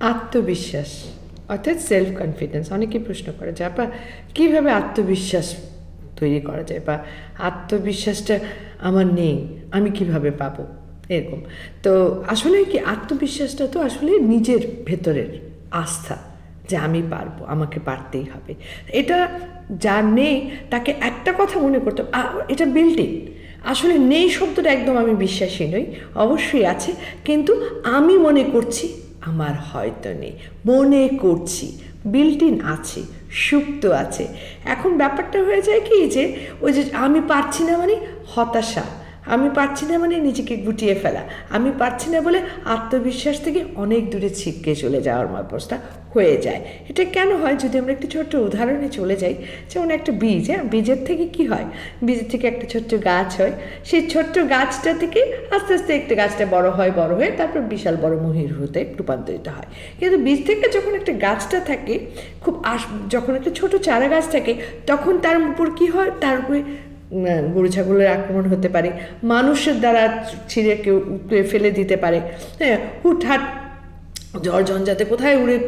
আত্মবিশ্বাস, অর্থাৎ self confidence অনেকেই প্রশ্ন করে যে, আপা, কীভাবে আত্মবিশ্বাস তৈরি করা যায়? বা, আত্মবিশ্বাসটা আমার নেই, আমি কীভাবে পাবো? এরকম। তো আসলে কি, আত্মবিশ্বাসটা তো আসলে নিজের ভেতরের আস্থা যে, আমি পারব, আমাকে পারতেই হবে। এটা যার নেই, তাকে একটা কথা মনে করতে এটা বিল্ডিং আসলে নেই শব্দটা একদম আমি বিশ্বাসী নই, অবশ্যই আছে, কিন্তু আমি মনে করছি আমার হয়তো নেই মনে করছি বিল্ট ইন আছে, সুপ্ত আছে। এখন ব্যাপারটা হয়ে যায় কি যে, ওই যে আমি পারছি না মানে হতাশা। আমি পারছি না মানে নিজেকে গুটিয়ে ফেলা। আমি পারছি না বলে আত্মবিশ্বাস থেকে অনেক দূরে ছিটকে চলে যাওয়ার অবস্থা হয়ে যায়। এটা কেন হয়? যদি আমরা একটু ছোট্ট উদাহরণে চলে যাই, যেমন একটা বীজ হ্যাঁ? বীজের থেকে কি হয়? বীজের থেকে একটা ছোট্ট গাছ হয়। সেই ছোট্ট গাছটা থেকে আস্তে আস্তে একটা গাছটা বড় হয়, বড় হয়ে তারপর বিশাল বড় মহির হতে রূপান্তরিত হয়। কিন্তু বীজ থেকে যখন একটা গাছটা থাকে, খুব আস যখন একটা ছোট চারা গাছ থাকে, তখন তার উপর কি হয়? তার উপরে গরু ছাগলের আক্রমণ হতে পারে। মানুষের দ্বারা ছিঁড়ে কেউ ফেলে দিতে পারে। হ্যাঁ হুটহাট জ্বর ঝঞ্ঝাতে কোথায় উড়ে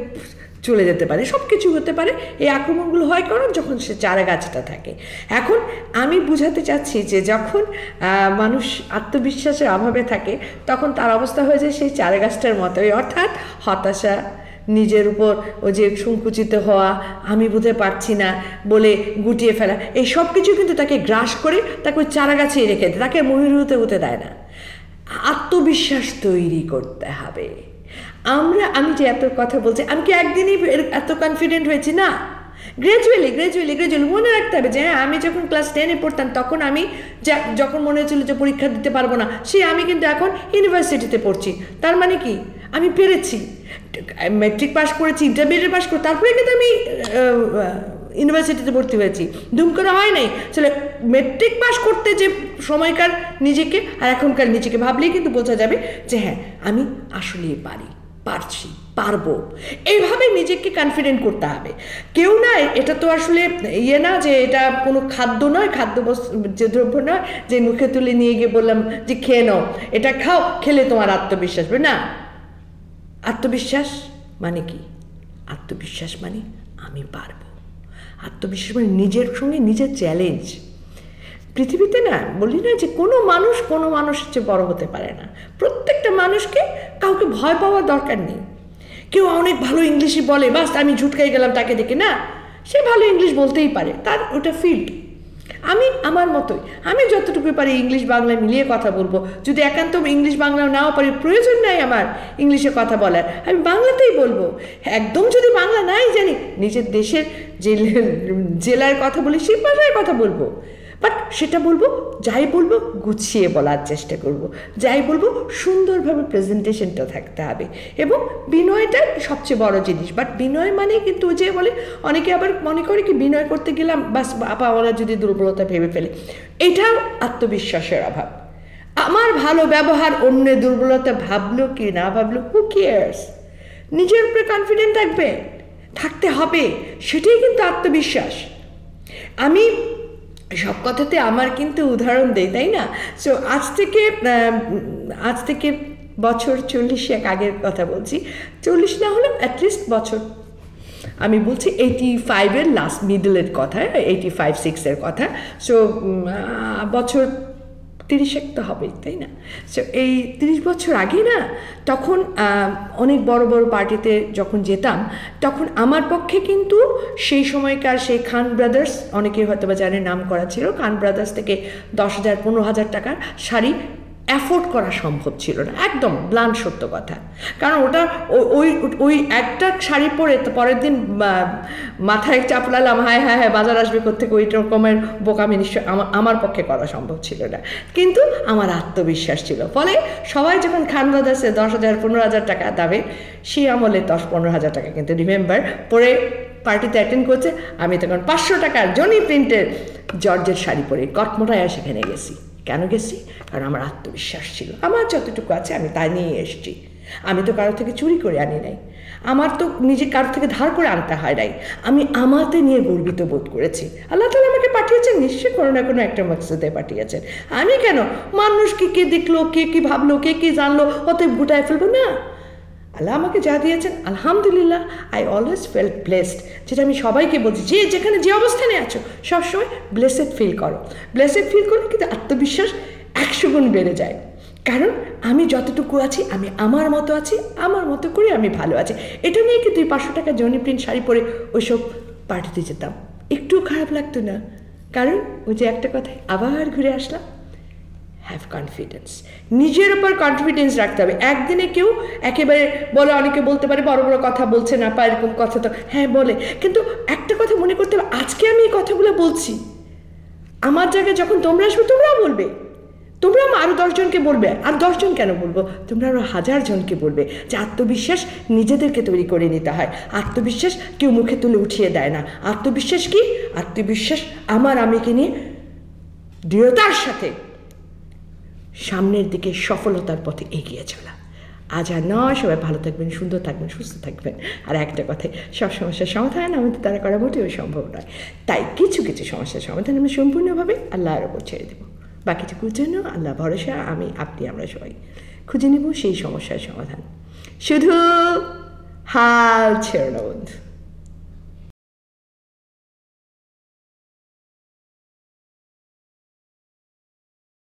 চলে যেতে পারে। সব কিছু হতে পারে। এই আক্রমণগুলো হয় কারণ যখন সে চারা গাছটা থাকে। এখন আমি বুঝাতে চাচ্ছি যে যখন মানুষ আত্মবিশ্বাসের অভাবে থাকে, তখন তার অবস্থা হয়ে যায় সেই চারা গাছটার মতোই। অর্থাৎ হতাশা নিজের উপর ও যে সংকুচিত হওয়া, আমি বুঝতে পারছি না বলে গুটিয়ে ফেলা, এই সব কিছু কিন্তু তাকে গ্রাস করে তাকে ওই চারা গাছেই রেখে দেয়, তাকে মহিরুতে হতে দেয় না। আত্মবিশ্বাস তৈরি করতে হবে। আমরা, আমি যে এত কথা বলছি, আমি কি একদিনই এত কনফিডেন্ট হয়েছি? না। গ্র্যাজুয়ালি গ্র্যাজুয়ালি গ্র্যাজুয়ালি মনে রাখতে হবে যে হ্যাঁ আমি যখন ক্লাস টেনে পড়তাম, তখন আমি যখন মনে হচ্ছিল যে পরীক্ষা দিতে পারব না, সে আমি কিন্তু এখন ইউনিভার্সিটিতে পড়ছি। তার মানে কি? আমি পেরেছি। মেট্রিক পাস করেছি ইন্টারমিডিয়েট পাস করে, তারপরে কিন্তু আমি ইউনিভার্সিটিতে ভর্তি হয়েছি। দুম করে হয় নাই। আসলে মেট্রিক পাস করতে যে সময়কার নিজেকে আর এখনকার নিজেকে ভাবলেই কিন্তু বোঝা যাবে যে হ্যাঁ আমি আসলেই পারি, পারছি, পারব। এইভাবে নিজেকে কনফিডেন্ট করতে হবে। কেউ না এটা তো আসলে ইয়ে না যে এটা কোনো খাদ্য নয়, খাদ্য যে দ্রব্য নয়, যে মুখে তুলে নিয়ে গিয়ে বললাম যে খেয়ে নাও, এটা খাও, খেলে তোমার আত্মবিশ্বাস না। আত্মবিশ্বাস মানে কি? আত্মবিশ্বাস মানে আমি পারব। আত্মবিশ্বাস মানে নিজের সঙ্গে নিজের চ্যালেঞ্জ পৃথিবীতে না, বলি না যে কোনো মানুষ কোনো মানুষের চেয়ে বড় হতে পারে না। প্রত্যেকটা মানুষকে কাউকে ভয় পাওয়ার দরকার নেই। কেউ অনেক ভালো ইংলিশে বলে, বাস, আমি ঝুটকাই গেলাম তাকে দেখে। না, সে ভালো ইংলিশ বলতেই পারে। তার ওটা ফিল্ড আমি, আমার মতোই। আমি যতটুকু পারি ইংলিশ বাংলা মিলিয়ে কথা বলব। যদি একান্ত ইংলিশ বাংলা নাও পারি, প্রয়োজন নাই আমার ইংলিশে কথা বলার। আমি বাংলাতেই বলব। একদম যদি বাংলা নাই জানি, নিজের দেশের জেলার কথা বলি সেই ভাষায় কথা বলব। বাট সেটা বলব, যাই বলব গুছিয়ে বলার চেষ্টা করব। যাই বলব সুন্দরভাবে প্রেজেন্টেশনটা থাকতে হবে। এবং বিনয়টা সবচেয়ে বড় জিনিস। বাট বিনয় মানে কিন্তু যে বলে, অনেকে আবার মনে করে কি বিনয় করতে গেলাম, বাস আপা ওরা যদি দুর্বলতা ভেবে ফেলে। এটাও আত্মবিশ্বাসের অভাব। আমার ভালো ব্যবহার, অন্যের দুর্বলতা ভাবলো কি না ভাবলো হু কেয়ার্স নিজের উপরে কনফিডেন্ট থাকবে, থাকতে হবে, সেটাই কিন্তু আত্মবিশ্বাস। আমি সব কথাতে আমার কিন্তু উদাহরণ দেয় তাই না? সো আজ থেকে আজ থেকে বছর চল্লিশ এক আগের কথা বলছি। চল্লিশ না হলে অ্যাটলিস্ট বছর। আমি বলছি এইটি ফাইভের লাস্ট মিডলের কথা এইটি ফাইভ সিক্সের কথা। সো বছর তিরিশেক তো হবেই, তাই না? সো এই তিরিশ বছর আগে না, তখন অনেক বড় বড় পার্টিতে যখন যেতাম, তখন আমার পক্ষে কিন্তু সেই সময়কার সেই খান ব্রাদার্স অনেকে হয়তো বা জানে নাম করা ছিল, খান ব্রাদার্স থেকে দশ হাজার, পনেরো হাজার টাকার শাড়ি অ্যাফোর্ড করা সম্ভব ছিল না। একদম ব্লান সত্য কথা। কারণ ওটা ওই ওই একটা শাড়ি পরে তো পরের দিন মাথায় চাপলালাম হায় হায় হায়, বাজার আসবে কোথেকে ওই রকমের বোকামি নিশ্চয় আমার পক্ষে করা সম্ভব ছিল না। কিন্তু আমার আত্মবিশ্বাস ছিল। ফলে সবাই যখন খান ব্রাদার্সে দশ হাজার, পনেরো হাজার টাকা দাবে, সেই আমলে দশ, পনেরো হাজার টাকা কিন্তু রিমেম্বার পরে পার্টিতে অ্যাটেন্ড করছে। আমি তখন পাঁচশো টাকার জনি প্রিন্টের জর্জের শাড়ি পরে কটমোটায় সেখানে গেছি। কেন গেছি? কারণ আমার আত্মবিশ্বাস ছিল। আমার যতটুকু আছে আমি তাই নিয়ে এসছি। আমি তো কারও থেকে চুরি করে আনি নাই। আমার তো নিজে কারও থেকে ধার করে আনতে হয় নাই। আমি আমাতে নিয়ে গর্বিত বোধ করেছি। আল্লাহ তালা আমাকে পাঠিয়েছেন, নিশ্চয়ই কোনো না কোনো একটা মকসদে পাঠিয়েছেন। আমি কেন? মানুষ কি কে দেখল, কে কী ভাবলো, কে কি জানলো? অতএব গুটায় ফেলব না। আল্লাহ আমাকে যা দিয়েছেন, আলহামদুলিল্লাহ আই অলওয়েজ ফেল ব্লেসড যেটা আমি সবাইকে বলছি, যে যেখানে যে অবস্থানে আছো, সবসময় ব্লেসেড ফিল করো। ব্লেসেড ফিল করলে কিন্তু আত্মবিশ্বাস একশো গুণ বেড়ে যায়। কারণ আমি যতটুকু আছি, আমি আমার মতো আছি, আমার মতো করে আমি ভালো আছি। এটা নিয়ে কি তুই পাঁচশো টাকা জনি প্রিন্ট শাড়ি পরে ওইসব পার্টিতে যেতাম। একটু খারাপ লাগতো না। কারণ ওই যে একটা কথায়, আবার ঘুরে আসলাম। হ্যাভ কনফিডেন্স নিজের ওপর কনফিডেন্স রাখতে হবে। একদিনে কেউ একেবারে বলে, অনেকে বলতে পারে, বড় বড় কথা বলছে না পা এরকম কথা তো। হ্যাঁ বলে। কিন্তু একটা কথা মনে করতে হবে, আজকে আমি এই কথাগুলো বলছি। আমার জায়গায় যখন তোমরা আসবে, তোমরাও বলবে। তোমরা আরও দশজনকে বলবে। আর দশজন কেন বলব? তোমরা আরও হাজার জনকে বলবে। যে আত্মবিশ্বাস নিজেদেরকে তৈরি করে নিতে হয়। আত্মবিশ্বাস কেউ মুখে তুলে উঠিয়ে দেয় না। আত্মবিশ্বাস কি? আত্মবিশ্বাস আমার আমিকে নিয়ে দৃঢ়তার সাথে সামনের দিকে সফলতার পথে এগিয়ে চলা। আজ আর নয়, সবাই ভালো থাকবেন, সুন্দর থাকবেন, সুস্থ থাকবেন। আর একটা কথায় সব সমস্যার সমাধান আমাদের দ্বারা করা মোটেও সম্ভব নয়। তাই কিছু কিছু সমস্যার সমাধান আমি সম্পূর্ণভাবে আল্লাহর ওপর ছেড়ে দেবো। বাকিটুকুর জন্য আল্লাহ ভরসা, আমি, আপনি, আমরা সবাই খুঁজে নেব সেই সমস্যার সমাধান। শুধু হাল ছেড়ো বন্ধু।